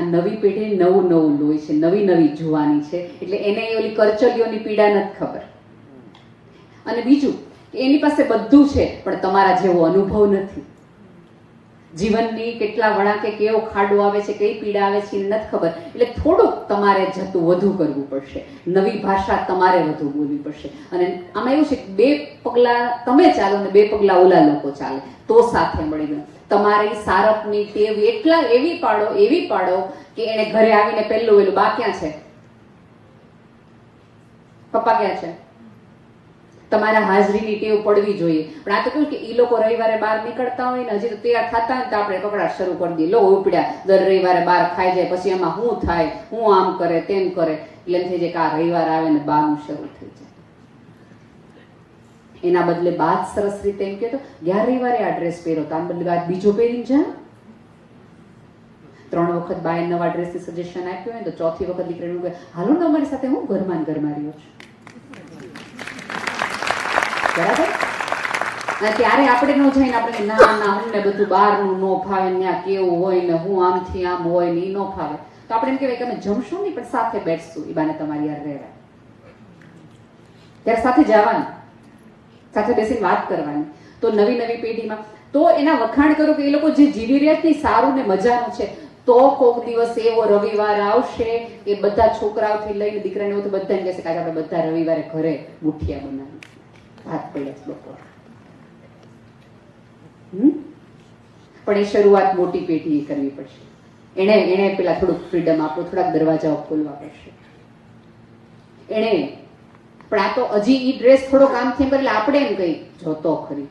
આ નવી પેઢી નવું નવું લોહી છે, નવી નવી જુવાની છે. એટલે એને ઓલી કરચલીઓની પીડા નથી ખબર. અને બીજું, એની પાસે બધું છે, પણ તમારા જેવો અનુભવ નથી. જીવનની કેટલા વળાંકે કેવો ખાડો આવે છે, કઈ પીડા આવે છે નથી ખબર. એટલે થોડુંક તમારે જતું વધુ કરવું પડશે. નવી ભાષા તમારે વધુ બોલવી પડશે. અને આમાં એવું છે કે બે પગલા, તમે ચાલો ને બે પગલા ઓલા લોકો ચાલે. તો સાથે મળીને તમારી સારપની ટેવ એટલા એવી પાડો એવી પાડો કે એને ઘરે આવીને પહેલું વેલું બા ક્યાં છે? પપ્પા ક્યાં છે? તમારા હાજરીની ટેવ પડવી જોઈએ. પણ આ તો કેવું કે એ લોકો રવિવારે બહાર નીકળતા હોય ને, હજી તો તૈયાર થતા હોય તો આપણે કપડા શરૂ કરી દઈએ. લો, ઉપડ્યા. દર રવિવારે બહાર ખાઈ જાય, પછી એમાં હું થાય, હું આમ કરે, તેમ કરે. એટલે થઈ જાય કે આ રવિવાર આવે ને બહારનું શરૂ થઈ જાય. એના બદલે બાદ સરસ રીતે એમ કહેતો, ગયા રવિવારે આ ડ્રેસ પહેરો તો આમ બદલે બાદ બીજો પહેરીને જા. ત્રણ વખત બાય નવા ડ્રેસથી સજેશન આપ્યું હોય તો ચોથી વખત દીકરીનું કહે, હાલો ને અમારી સાથે હું ઘરમાં ઘરમાં રહ્યો છું. બરાબર? ત્યારે આપણે ન જઈને આપણે ના ના અમને બધું બહારનું ન ફાવે ત્યાં કેવું હોય ને હું આમથી આમ હોય ને એ ન ફાવે. તો આપણે એમ કહેવાય કે અમે જમશું નહીં, પણ સાથે બેઠશું એ બાને તમારી યાર રહેવાય ત્યારે સાથે જવાનું. સાથે બેસીને વાત કરવાની. તો નવી નવી પેઢીમાં, તો એના વખાણ કરો કે એ લોકો જે જીવી રહ્યા છે સારું ને મજાનું છે. તો કોક દિવસ એવો રવિવાર આવશે એ બધા છોકરાઓથી લઈને દીકરાને એવું તો બધાને કહેશે કે આપણે બધા રવિવારે ઘરે મુઠિયા બનાવી. ભાત પડ્યા બપોર. પણ એ શરૂઆત મોટી પેઢીએ કરવી પડશે. એણે એણે પેલા થોડુંક ફ્રીડમ આપો, થોડાક દરવાજાઓ ખોલવા પડશે. એણે પણ આ તો હજી એ ડ્રેસ થોડો કામ થઈને એટલે આપણે એમ કહી જોતો ખરી.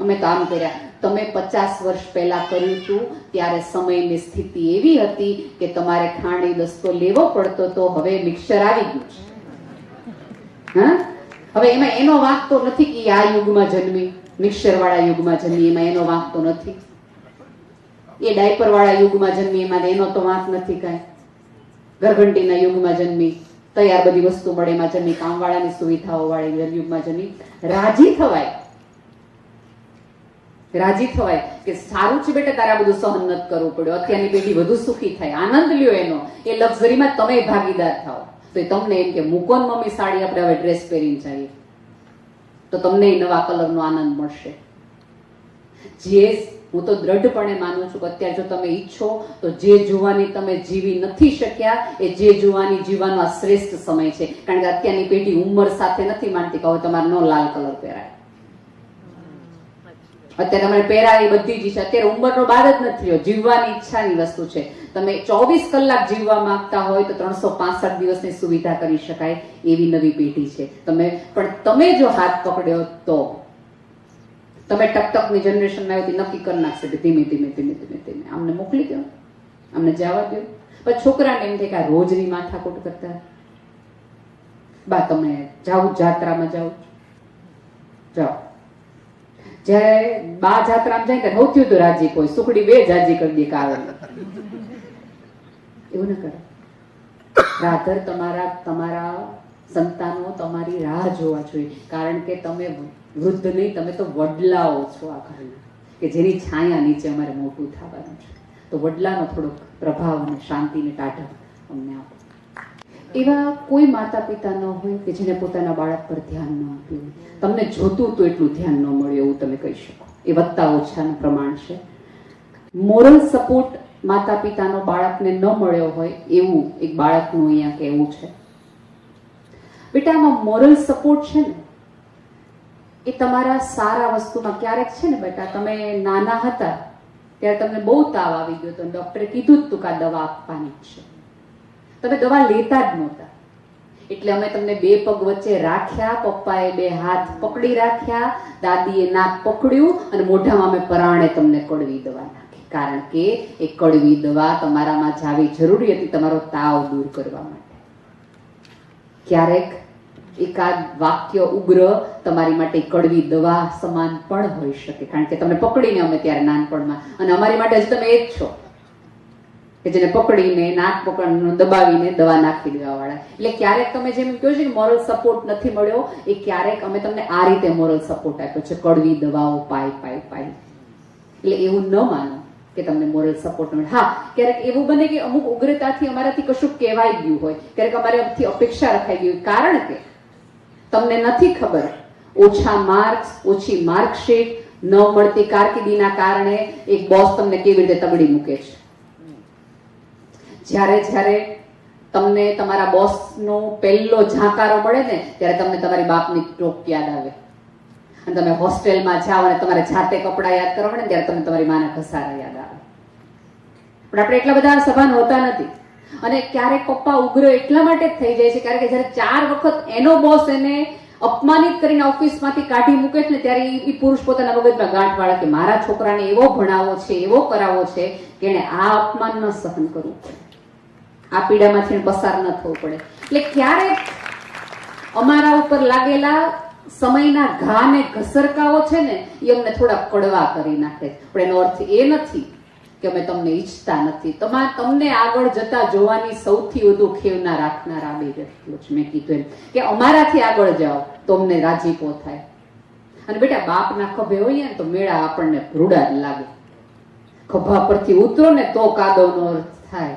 અમે આમ કર્યા. તમે પચાસ વર્ષ પહેલા કર્યું હતું ત્યારે સમયની સ્થિતિ એવી હતી કે તમારે ખાણી દસ્તો લેવો પડતો તો હવે મિક્સર આવી ગયું છે. હા? હવે એમાં એનો વાંક તો નથી કે આ યુગમાં જન્મી મિક્સર વાળા યુગમાં જન્મી, એમાં એનો વાંક તો નથી. એ ડાયપર વાળા યુગમાં જન્મી, એમાં એનો તો વાંક નથી કાંઈ. ઘરઘંટીના યુગમાં જન્મી. તૈયાર બધી વસ્તુ મળે, એમાં જમી કામવાળાની સુવિધાઓ વાળી યુગમાં જમી રાજી થવાય. રાજી થવાય કે સારું છે બેટા, તારે બધું સહન નથી કરવું પડ્યું અત્યારની પેઢી વધુ સુખી થાય. આનંદ લ્યો એનો. એ લક્ઝરીમાં તમે ભાગીદાર થાઓ. તો એ તમને એમ કે, મૂકો મમ્મી સાડી, આપણે હવે ડ્રેસ પહેરીને જઈએ. તો તમને એ નવા કલરનો આનંદ મળશે. જે હું તો દ્રઢપણે માનું છું અત્યારે જો તમે ઈચ્છો, તો જે જોવાની તમે જીવી નથી શક્યા, એ જે જોવાની જીવવાનો આ શ્રેષ્ઠ સમય છે. કારણ કે અત્યારની પેઢી ઉંમર સાથે નથી માનતી કહો તમારે નો લાલ કલર પહેરાય. અત્યારે તમારે પહેરાય બધી જ ઈચ્છા. અત્યારે ઉંમરનો બાર જ નથી રહ્યો. જીવવાની ઈચ્છાની વસ્તુ છે. તમે ચોવીસ કલાક જીવવા માંગતા હોય તો ત્રણસો પાસઠ દિવસની સુવિધા કરી શકાય એવી નવી પેઢી છે. તમે, પણ તમે જો હાથ પકડ્યો તો તમે ટકટકની જનરેશનમાં આવ્યો નક્કી કરી નાખશે કે ધીમે ધીમે ધીમે ધીમે ધીમે. અમને મોકલી દો. અમને જવા દો. પણ છોકરાને એમ થાય કે આ રોજની માથાકૂટ કરતા. બા, તમે જાઓ, જાત્રામાં જાઓ. જાઓ. જ્યારે બા જાત્રામાં જાય કે સૌથી વધુ રાજી કોઈ. સુખડી બે જાજી કરી દે કાવે એવું ન કરે. રાધર, તમારા તમારા સંતાનો તમારી રાહ જોવા જોઈએ. કારણ કે તમે વૃદ્ધ નહીં, તમે તો વડલાઓ છો આ ઘરના કે જેની છાયા નીચે અમારે મોટું થવાનું છે. તો વડલાનો થોડોક પ્રભાવ અને શાંતિને ટાઢક અમને આપો. એવા કોઈ માતા પિતા ન હોય કે જેને પોતાના બાળક પર ધ્યાન ન આપ્યું. તમને જોતું તો એટલું ધ્યાન ન મળ્યું એવું તમે કહી શકો. એ વત્તા ઓછાનું પ્રમાણ છે. મોરલ સપોર્ટ માતા પિતાનો બાળકને ન મળ્યો હોય એવું એક બાળકનું અહીંયા કહેવું છે. બેટા આમાં મોરલ સપોર્ટ છે ને, એ તમારા સારા વસ્તુમાં ક્યારેક છે ને બેટા, તમે નાના હતા, ત્યારે તમને બહુ તાવ આવી ગયો તો ડોક્ટરે કીધું જ તું કે દવા આપવાની છે. તમે દવા લેતા જ નહોતા. એટલે અમે તમને બે પગ વચ્ચે રાખ્યા, પપ્પાએ બે હાથ પકડી રાખ્યા, દાદીએ નાક પકડ્યું, અને મોઢામાં અમે પરાણે તમને કડવી દવા નાખી. કારણ કે એ કડવી દવા તમારામાં જાવી જરૂરી હતી, તમારો તાવ દૂર કરવા માટે. ક્યારેક એકાદ વાક્ય ઉગ્ર તમારી માટે કડવી દવા સમાન પણ હોઈ શકે. કારણ કે તમને પકડીને અમે ત્યારે નાનપણમાં, અને અમારી માટે હજી તમે એ જ છો કે જેને પકડીને, નાક પકડ દબાવીને દવા નાખી દેવા વાળા. એટલે ક્યારેક તમે જેમ કહો છો કે મોરલ સપોર્ટ નથી મળ્યો, એ ક્યારેક અમે તમને આ રીતે મોરલ સપોર્ટ આપ્યો છે, કડવી દવાઓ પાય પાય પાય એટલે એવું ન માનો. કે તમને મોરલ સપોર્ટ મળે. હા, ક્યારેક એવું બને કે અમુક ઉગ્રતાથી અમારાથી કશું કહેવાય ગયું હોય. ક્યારેક અમારાથી અપેક્ષા રખાઈ ગઈ હોય. કારણ કે તમને નથી ખબર, ઓછા માર્ક્સ, ઓછી માર્કશીટ, ન મળતી કારકિર્દીના કારણે એક બોસ તમને કેવી રીતે તગડી મૂકે છે? જ્યારે જ્યારે તમને તમારા બોસનો પહેલો ઝાંકારો મળે ને, ત્યારે તમને તમારી બાપની ટોક યાદ આવે. અને તમે હોસ્ટેલમાં જાઓ અને તમારે જાતે કપડાં યાદ કરવા પડે ત્યારે તમને તમારી માના ઘસારા યાદ આવે. પણ આપણે એટલા બધા સભાન હોતા નથી. અને ક્યારેક પપ્પા ઉગ્ર એટલા માટે જ થઈ જાય છે, કારણ કે જ્યારે ચાર વખત એનો બોસ એને અપમાનિત કરીને ઓફિસમાંથી કાઢી મૂકે છે ને ત્યારે ઈ પુરુષ પોતાના મગજમાં ગાંઠ વાળે કે મારા છોકરાને એવો ભણાવો છે, એવો કરાવો છે કે એને આ અપમાન ન સહન કરવું પડે. આ પીડામાંથી પસાર ન થવું પડે. એટલે ક્યારેક અમારા ઉપર લાગેલા સમયના ઘા ને ઘસરકાઓ છે ને, એ અમને થોડા કડવા કરી નાખે પણ એનો અર્થ એ નથી કે અમે તમને ઈચ્છતા નથી. તમા, તમને આગળ જતા જોવાની સૌથી વધુ ખેવના રાખનાર આ બે વ્યક્તિઓ છે. મેં કીધું એમ કે અમારાથી આગળ જાઓ, તો અમને રાજીપો થાય. અને બેટા, બાપના ખભે હોઈએ ને તો મેળા આપણને ભ્રુડા લાગે. ખભા પરથી ઉતરો ને તો કાદવનો અર્થ થાય.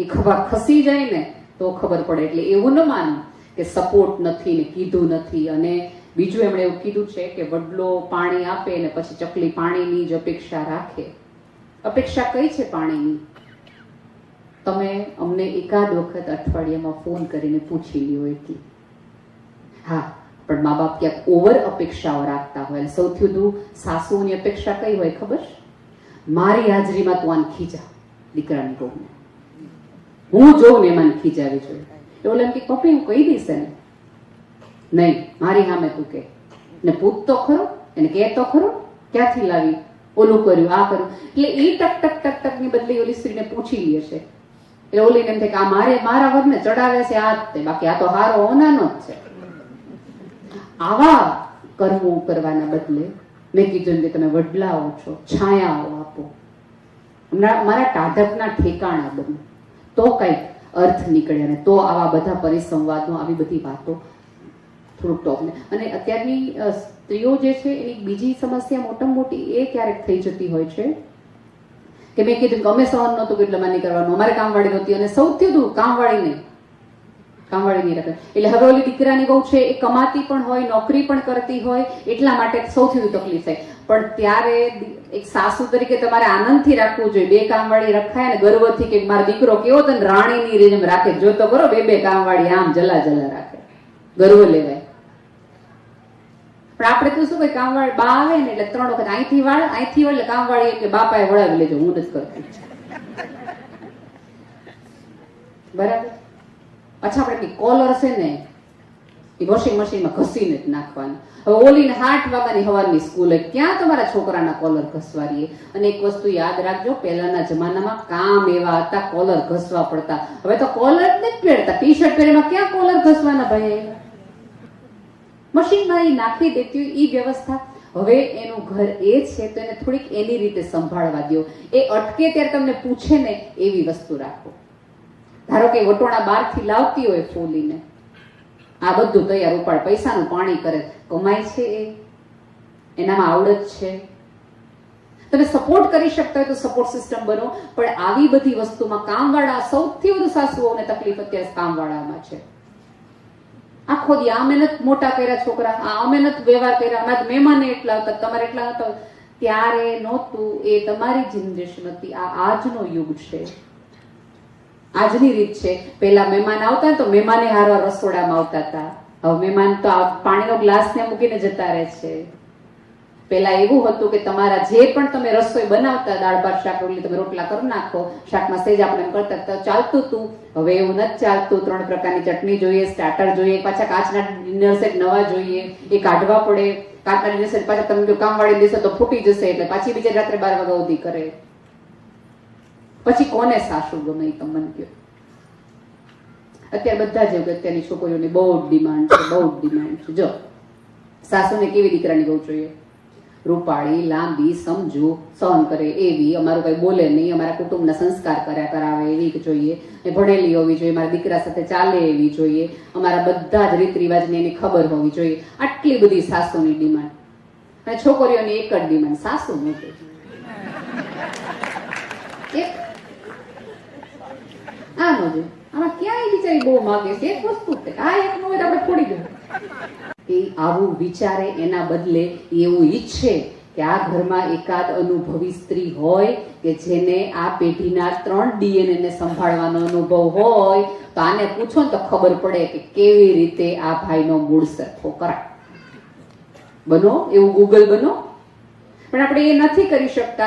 એ ખભા ખસી જાય ને તો ખબર પડે. એટલે એવું ન માનવું કે સપોર્ટ નથી ને કીધું નથી. અને બીજું એમણે એવું કીધું છે કે વડલો પાણી આપે ને પછી ચકલી પાણીની જ અપેક્ષા રાખે. અપેક્ષા કઈ છે પાણીની? તમે અમને એકાદ વખત અઠવાડિયામાં ફોન કરીને પૂછી લ્યો એટલી. હા, પણ મા બાપ ક્યાંક ઓવર અપેક્ષાઓ રાખતા હોય સૌથી વધુ સાસુની અપેક્ષા કઈ હોય ખબર? મારી હાજરીમાં તું આને ખીજા, દીકરાની બહુને હું જોઉં ને એમાં ખીજાવી જોઈએ. કે પપ્પી હું કહી દઈશ એને. નહીં, મારી સામે તું કે. ને પૂત તો ખરો, એને કે તો ખરો, ક્યાંથી લાવી? ઓલું કર્યું, આ કર્યું. એટલે એ ટક ટક ટક ટકની બદલે ઓલી સ્ત્રીને પૂછી લે છે. એટલે ઓલીને એમ થાય કે આ મારે મારા વરને ચડાવે છે આ તે, બાકી આ તો હારો ઓનાનો જ છે. આવા કરવું કરવાના બદલે મેં કીધું કે તમે વડલાઓ છો, છાયાઓ આપો. મારા ટાઢકના ઠેકાણા બને તો કંઈક અર્થ નીકળે અને તો આવા બધા પરિસંવાદનો આવી બધી વાતો થોડુંક ટોપને અને અત્યારની સ્ત્રીઓ જે છે, એની બીજી સમસ્યા મોટામાં મોટી એ ક્યારેક થઈ જતી હોય છે કે મેં કીધું કે અમે સહન નહોતું એટલે મને કરવાનું. અમારે કામવાળી નહોતી અને સૌથી વધુ કામવાળી નહીં. કામવાળી નહીં રાખે. એટલે હવે દીકરાની બહુ છે, એ કમાતી પણ હોય, નોકરી પણ કરતી હોય, એટલા માટે સૌથી વધુ તકલીફ થાય. પણ ત્યારે એક સાસુ તરીકે તમારે આનંદથી રાખવું જોઈએ. બે કામવાળી રખાય ને ગર્વથી કે મારો દીકરો કેવો તને રાણીની જેમ રાખે. જો તો કરો બે બે કામવાળી આમ જલા જલા રાખે. ગર્વ લેવાય. પણ આપણે તો શું કઈ કામવાળી બા આવે ને એટલે ત્રણ વખત અહીંથી વાળ અહીંથી વાળ એટલે કામવાળી કે બાપાએ વળાવી લેજો, હું નથી કરતી. બરાબર? અચ્છા આપણે કોલર છે ને વોશિંગ મશીનમાં ઘસીને જ નાખવાનું. હવે ઓલીને હાથ વાગ્યાની હવારની સ્કૂલે ક્યાં તમારા છોકરાના કોલર ઘસવારીએ? અને એક વસ્તુ યાદ રાખજો, પહેલાના જમાનામાં કામ એવા હતા, કોલર ઘસવા પડતા. હવે તો કોલર જ નથી પહેરતા. ટી શર્ટ પહેરેમાં ક્યાં કોલર ઘસવાના ભાઈ? મશીનમાં એ નાખી દેતી હોય એ વ્યવસ્થા. હવે એનું ઘર એ છે, તો એને થોડીક એની રીતે સંભાળવા દો એ અટકે ત્યારે તમને પૂછે ને એવી વસ્તુ રાખો. ધારો કે વટોણા બહારથી લાવતી હોય ફોલીને. આ બધું તૈયાર ઉપાડ, પૈસાનું પાણી કરે. કમાય છે એ. એનામાં આવડત છે. તમે સપોર્ટ કરી શકતા હોય તો સપોર્ટ સિસ્ટમ બનો, પણ આવી બધી વસ્તુમાં કામવાળા સૌથી વધુ સાસુઓને તકલીફ અત્યારે કામવાળામાં છે. આખો દી આ મહેનત મોટા કર્યા છોકરા, આ મહેનત વ્યવહાર કર્યા અમારા મહેમાને એટલા હતા, તમારે એટલા હતા. ત્યારે નહોતું, એ તમારી જનરેશન હતી. આ આજનો યુગ છે. આજની રીત છે. પેલા મહેમાન આવતા તો મહેમાને હારવા રસોડામાં આવતા હતા. હવે મહેમાન તો આ પાણીનો ગ્લાસ ને મૂકીને જતા રહે છે. પેલા એવું હતું કે તમારા જે પણ તમે રસોઈ બનાવતા દાળ ભાત શાક, રોટલી, તમે રોટલા કરી નાખો, શાકમાં સેજ આપણે કરતા તો ચાલતું હતું. હવે એવું નથી ચાલતું. ત્રણ પ્રકારની ચટણી જોઈએ સ્ટાર્ટર જોઈએ, પાછા કાચના ડિનર સેટ નવા જોઈએ. એ કાઢવા પડે. કાચના ડિનર સેટ પાછા તમે જો કામવાળી દેશો તો ફૂટી જશે એટલે પાછી બીજા રાત્રે બાર વાગ્યા સુધી કરે. પછી કોને સાસુ ગમે એ કહો. અત્યારે બધા જ અત્યારની છોકરીઓની બહુ જ ડિમાન્ડ છે, બહુ જ ડિમાન્ડ છે. જો, સાસુને કેવી દીકરાની બહુ જોઈએ? રૂપાળી, લાંબી, સમજુ, સહન કરે એવી, અમારું કઈ બોલે નહીં, અમારા કુટુંબના સંસ્કાર કર્યા કરાવે એવી જોઈએ. એ ભણેલી હોવી જોઈએ, મારા દીકરા સાથે ચાલે એવી જોઈએ. અમારા બધા જ રીત રિવાજની એની ખબર હોવી જોઈએ. આટલી બધી સાસુની ડિમાન્ડ અને છોકરીઓની એક જ ડિમાન્ડ સાસુ મોટી. એક આ જ આમાં ક્યાંય બિચારી બહુ માગે છે એક વસ્તુ આ એક નો આપણે ફોડી દઉં એ આવું વિચારે એના બદલે એવું ઈચ્છે કે આ ઘરમાં એકાદ અનુભવી સ્ત્રી હોય કે જેને આ પેઢીના ત્રણ ડીએનએ ને સંભાળવાનો અનુભવ હોય તો આને પૂછો ને તો ખબર પડે કે કેવી રીતે આ ભાઈનો મૂળ સરખો કરાય બનો એવું ગૂગલ બનો પણ આપણે એ નથી કરી શકતા